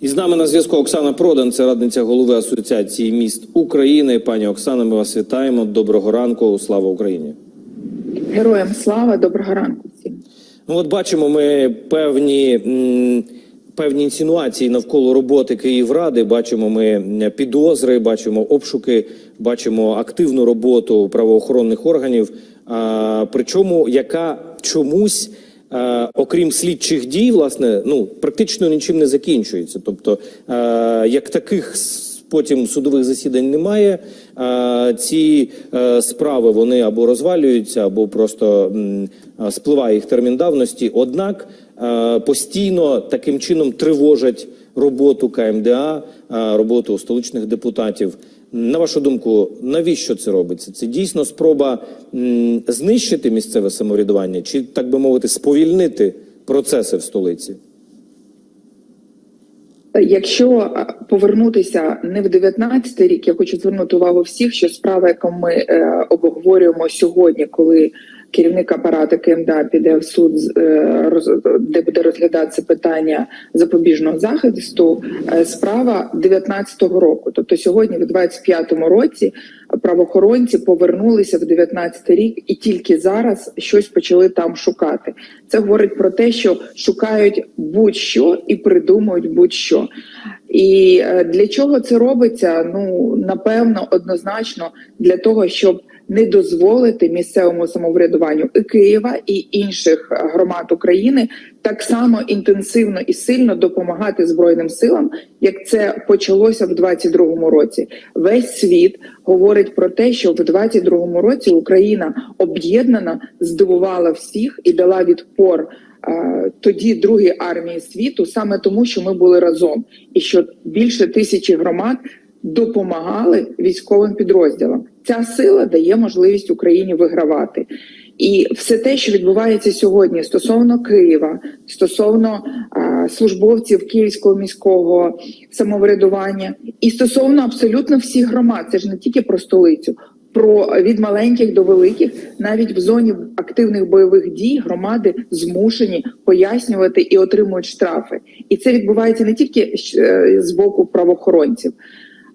І з нами на зв'язку Оксана Продан, це радниця голови Асоціації міст України. Пані Оксана, ми вас вітаємо. Доброго ранку. Слава Україні. Героям слава, доброго ранку всім. Ну, от бачимо ми певні, м, певні інсинуації навколо роботи Київради. Бачимо ми підозри, бачимо обшуки, бачимо активну роботу правоохоронних органів. А, причому яка чомусь. Е, окрім слідчих дій, власне, ну практично нічим не закінчується. Тобто, е, як таких потім судових засідань немає, е, ці е, справи вони або розвалюються, або просто м, спливає їх термін давності. Однак постійно таким чином тривожать роботу КМДА, роботу столичних депутатів. На вашу думку, навіщо це робиться? Це дійсно спроба знищити місцеве самоврядування, чи так би мовити, сповільнити процеси в столиці? Якщо повернутися не в 19 рік, я хочу звернути увагу всіх, що справа, яку ми е, обговорюємо сьогодні, коли керівник апарату КМДА піде в суд, е, де буде розглядатися питання запобіжного захисту, е, справа 19-го року. Тобто сьогодні, в 25-му році, правоохоронці повернулися в 19 рік і тільки зараз щось почали там шукати. Це говорить про те, що шукають будь-що і придумують будь-що. І е, для чого це робиться? Ну напевно, однозначно для того, щоб не дозволити місцевому самоврядуванню і Києва і інших е, громад України так само інтенсивно і сильно допомагати збройним силам, як це почалося в 22-му році. Весь світ говорить про те, що в 22-му році Україна об'єднана здивувала всіх і дала відпор е, тоді другій армії світу, саме тому, що ми були разом, і що більше тисячі громад допомагали військовим підрозділам. Ця сила дає можливість Україні вигравати. І все те, що відбувається сьогодні стосовно Києва, стосовно а, службовців Київського міського самоврядування, і стосовно абсолютно всіх громад, це ж не тільки про столицю, про від маленьких до великих, навіть в зоні активних бойових дій громади змушені пояснювати і отримують штрафи. І це відбувається не тільки е, з боку правоохоронців.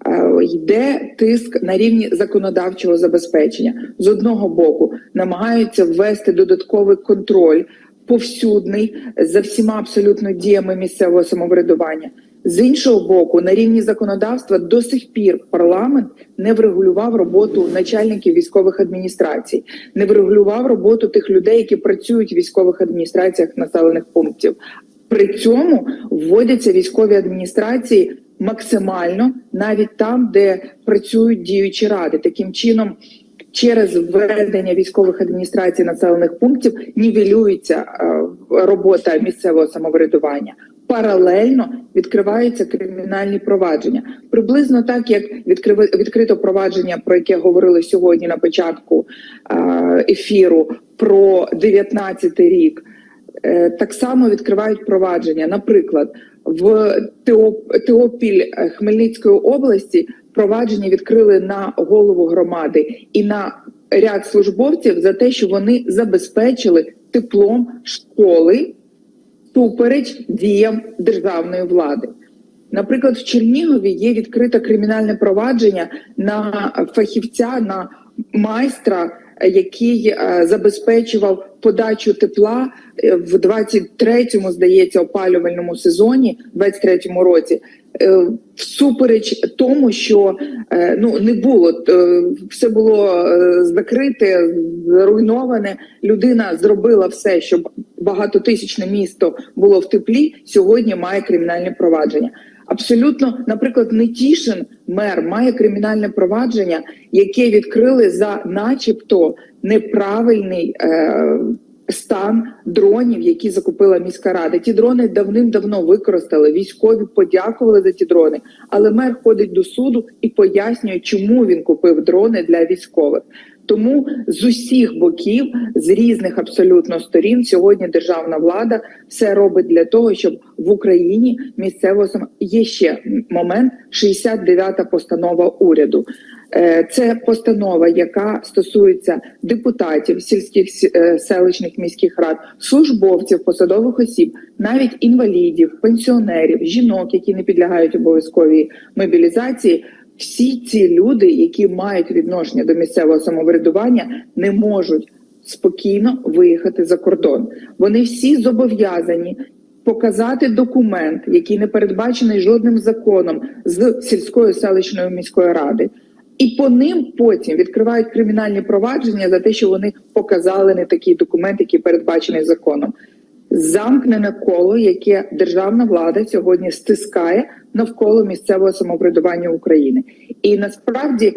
Е, Йде тиск на рівні законодавчого забезпечення. З одного боку намагаються ввести додатковий контроль повсюдний за всіма абсолютно діями місцевого самоврядування. З іншого боку, на рівні законодавства до сих пір парламент не врегулював роботу начальників військових адміністрацій, не врегулював роботу тих людей, які працюють в військових адміністраціях населених пунктів. При цьому вводяться військові адміністрації максимально навіть там, де працюють діючі ради. Таким чином, через введення військових адміністрацій населених пунктів нівелюється е, робота місцевого самоврядування. Паралельно відкриваються кримінальні провадження, приблизно так як відкрито провадження, про яке говорили сьогодні на початку е, ефіру, про 19 рік. Е, так само відкривають провадження. Наприклад, в Теопіль е, Хмельницької області провадження відкрили на голову громади і на ряд службовців за те, що вони забезпечили теплом школи супереч діям державної влади. Наприклад, в Чернігові є відкрите кримінальне провадження на фахівця, на майстра, який е, забезпечував подачу тепла е, в 23-му, здається, опалювальному сезоні, 23-му році, е, всупереч тому, що ну не було все було закрите, зруйноване. Людина зробила все, щоб багатотисячне місто було в теплі. Сьогодні має кримінальне провадження. Абсолютно, наприклад, Нетішин, мер, має кримінальне провадження, яке відкрили за, начебто, неправильний е, стан дронів, які закупила міська рада. Ті дрони давним-давно використали. Військові подякували за ті дрони, але мер ходить до суду і пояснює, чому він купив дрони для військових. Тому з усіх боків, з різних абсолютно сторін, сьогодні державна влада все робить для того, щоб в Україні місцево є ще момент 69-та постанова уряду. Е, Це постанова, яка стосується депутатів сільських сі- е, селищних міських рад, службовців, посадових осіб, навіть інвалідів, пенсіонерів, жінок, які не підлягають обов'язковій мобілізації. Всі ці люди, які мають відношення до місцевого самоврядування, не можуть спокійно виїхати за кордон. Вони всі зобов'язані показати документ, який не передбачений жодним законом з сільської селищної міської ради. І по ним потім відкривають кримінальні провадження за те, що вони показали не такий документ, який передбачений законом. Замкнене коло, яке державна влада сьогодні стискає навколо місцевого самоврядування України, і насправді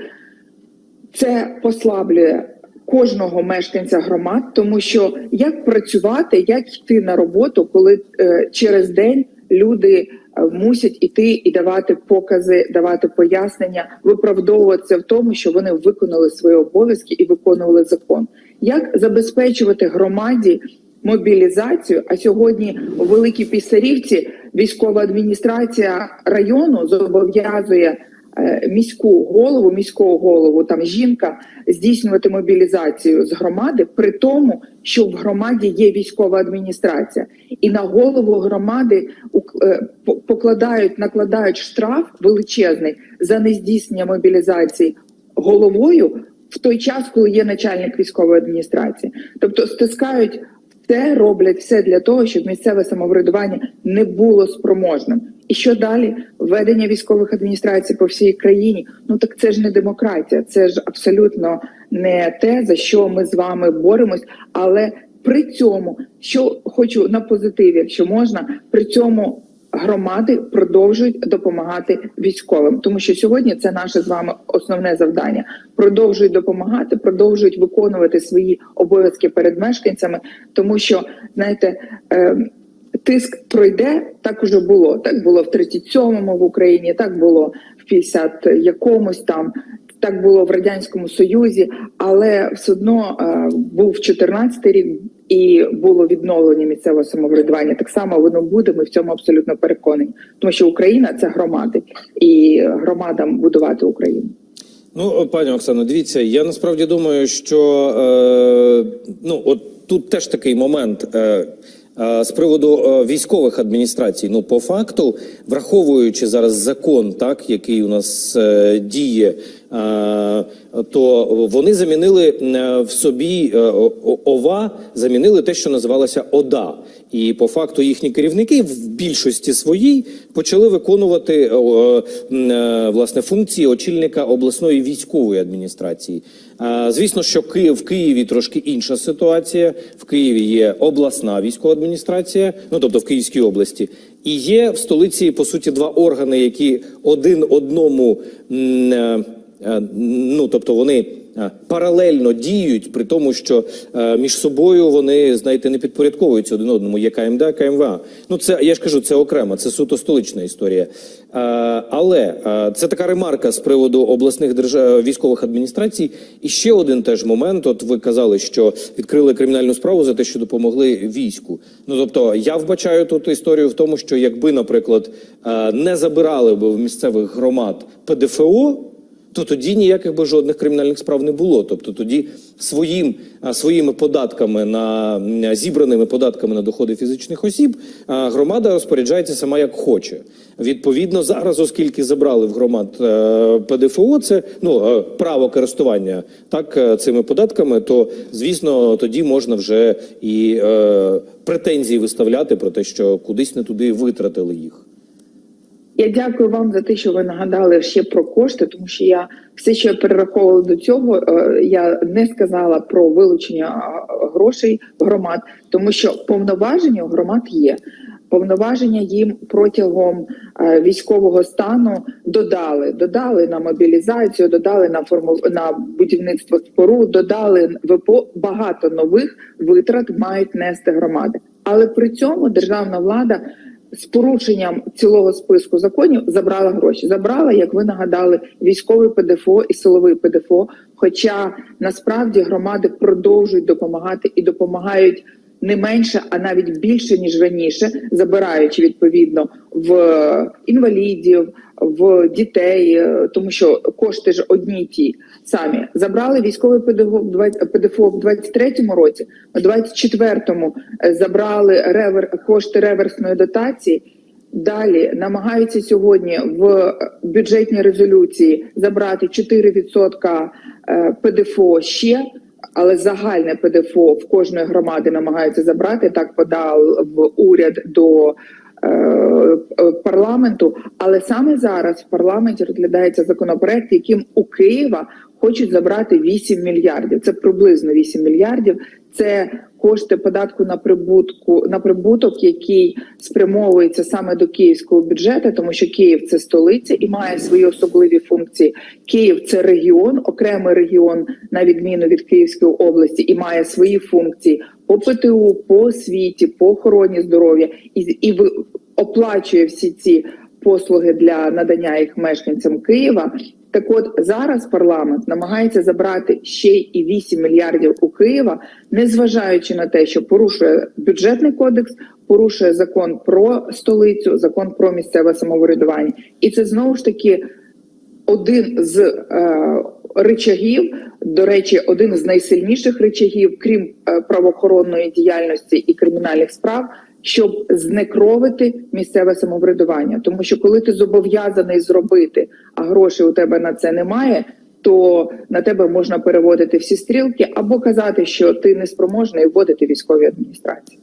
це послаблює кожного мешканця громад, тому що як працювати, як йти на роботу, коли е, через день люди е, мусять іти і давати покази, давати пояснення, виправдовуватися в тому, що вони виконали свої обов'язки і виконували закон. Як забезпечувати громаді мобілізацію? А сьогодні у Великій Пісарівці військова адміністрація району зобов'язує е, міську голову, міського голову, там жінка здійснювати мобілізацію з громади, при тому, що в громаді є військова адміністрація, і на голову громади е, покладають, накладають штраф величезний за нездійснення мобілізації головою в той час, коли є начальник військової адміністрації, тобто стискають. Це роблять все для того, щоб місцеве самоврядування не було спроможним. І що далі? Введення військових адміністрацій по всій країні. Ну так це ж не демократія, це ж абсолютно не те, за що ми з вами боремось. Але при цьому, що хочу на позитиві, якщо можна, при цьому громади продовжують допомагати військовим, тому що сьогодні це наше з вами основне завдання. Продовжують допомагати, продовжують виконувати свої обов'язки перед мешканцями, тому що знаєте. Е, Тиск пройде, так уже було. Так було в 37-му в Україні, так було в 50 якомусь там, так було в радянському союзі, але все одно е, був 14-й рік і було відновлення місцевого самоврядування. Так само воно буде. Ми в цьому абсолютно переконані, тому що Україна це громади, і громадам будувати Україну. Ну, пані Оксано, дивіться, я насправді думаю, що е, ну от тут теж такий момент. Е, з приводу е, військових адміністрацій, ну по факту, враховуючи зараз закон, так який у нас е, діє, е, то вони замінили е, в собі е, ова, замінили те, що називалося ОДА. І по факту їхні керівники в більшості своїй почали виконувати е, е, е, власне функції очільника обласної військової адміністрації. Звісно, що в Києві трошки інша ситуація. В Києві є обласна військова адміністрація, ну тобто в Київській області, і є в столиці по суті два органи, які один одному е, е, ну тобто вони паралельно діють, при тому, що е, між собою вони, знаєте, не підпорядковуються один одному. Є КМДА, КМВА. Ну це я ж кажу, це окремо, це суто столична історія. Е, але е, це така ремарка з приводу обласних держав військових адміністрацій. І ще один теж момент. От ви казали, що відкрили кримінальну справу за те, що допомогли війську. Ну тобто, я вбачаю тут історію в тому, що якби, наприклад, е, не забирали би в місцевих громад ПДФО то тоді ніяких би жодних кримінальних справ не було. Тобто тоді своїм своїми податками на зібраними податками на доходи фізичних осіб громада розпоряджається сама як хоче. Відповідно, зараз, оскільки забрали в громад е, ПДФО, це ну е, право користування так е, цими податками, то звісно тоді можна вже і претензії виставляти про те, що кудись не туди витратили їх. Я дякую вам за те, що ви нагадали ще про кошти, тому що я все, що перераховувала до цього, е, я не сказала про вилучення грошей громад, тому що повноваження у громад є. Повноваження їм протягом е, військового стану додали. Додали на мобілізацію, додали на форму на будівництво споруд, додали ВПО. Багато нових витрат мають нести громади. Але при цьому державна влада з порушенням цілого списку законів забрала гроші. Забрала, як ви нагадали, військовий ПДФО і силовий ПДФО. Хоча насправді громади продовжують допомагати і допомагають не менше, а навіть більше ніж раніше, забираючи відповідно в інвалідів, в дітей, е, тому що кошти ж одні ті самі забрали військовий ПДФО в 20 ПДФО в 23-му році, в 24-му е, забрали ревер кошти реверсної дотації. Далі намагаються сьогодні в бюджетній резолюції забрати 4% е, ПДФО ще, але загальне ПДФО в кожної громади намагаються забрати. Так подав в уряд до е, е, парламенту. Але саме зараз в парламенті розглядається законопроект, яким у Києва хочуть забрати 8 мільярдів. Це приблизно 8 мільярдів. Це кошти податку на прибутку на прибуток, який спрямовується саме до київського бюджету, тому що Київ це столиця і має свої особливі функції. Київ це регіон, окремий регіон, на відміну від Київської області, і має свої функції по ПТУ, по освіті, по охороні здоров'я і, і оплачує всі ці послуги для надання їх мешканцям Києва. Так от зараз парламент намагається забрати ще і 8 мільярдів у Києва, незважаючи на те, що порушує бюджетний кодекс, порушує закон про столицю, закон про місцеве самоврядування, і це знову ж таки один з е, речагів, до речі, один з найсильніших речагів, крім е, правоохоронної діяльності і кримінальних справ, щоб знекровити місцеве самоврядування. Тому що коли ти зобов'язаний зробити, а грошей у тебе на це немає. То на тебе можна переводити всі стрілки або казати, що ти неспроможний вводити військові адміністрації.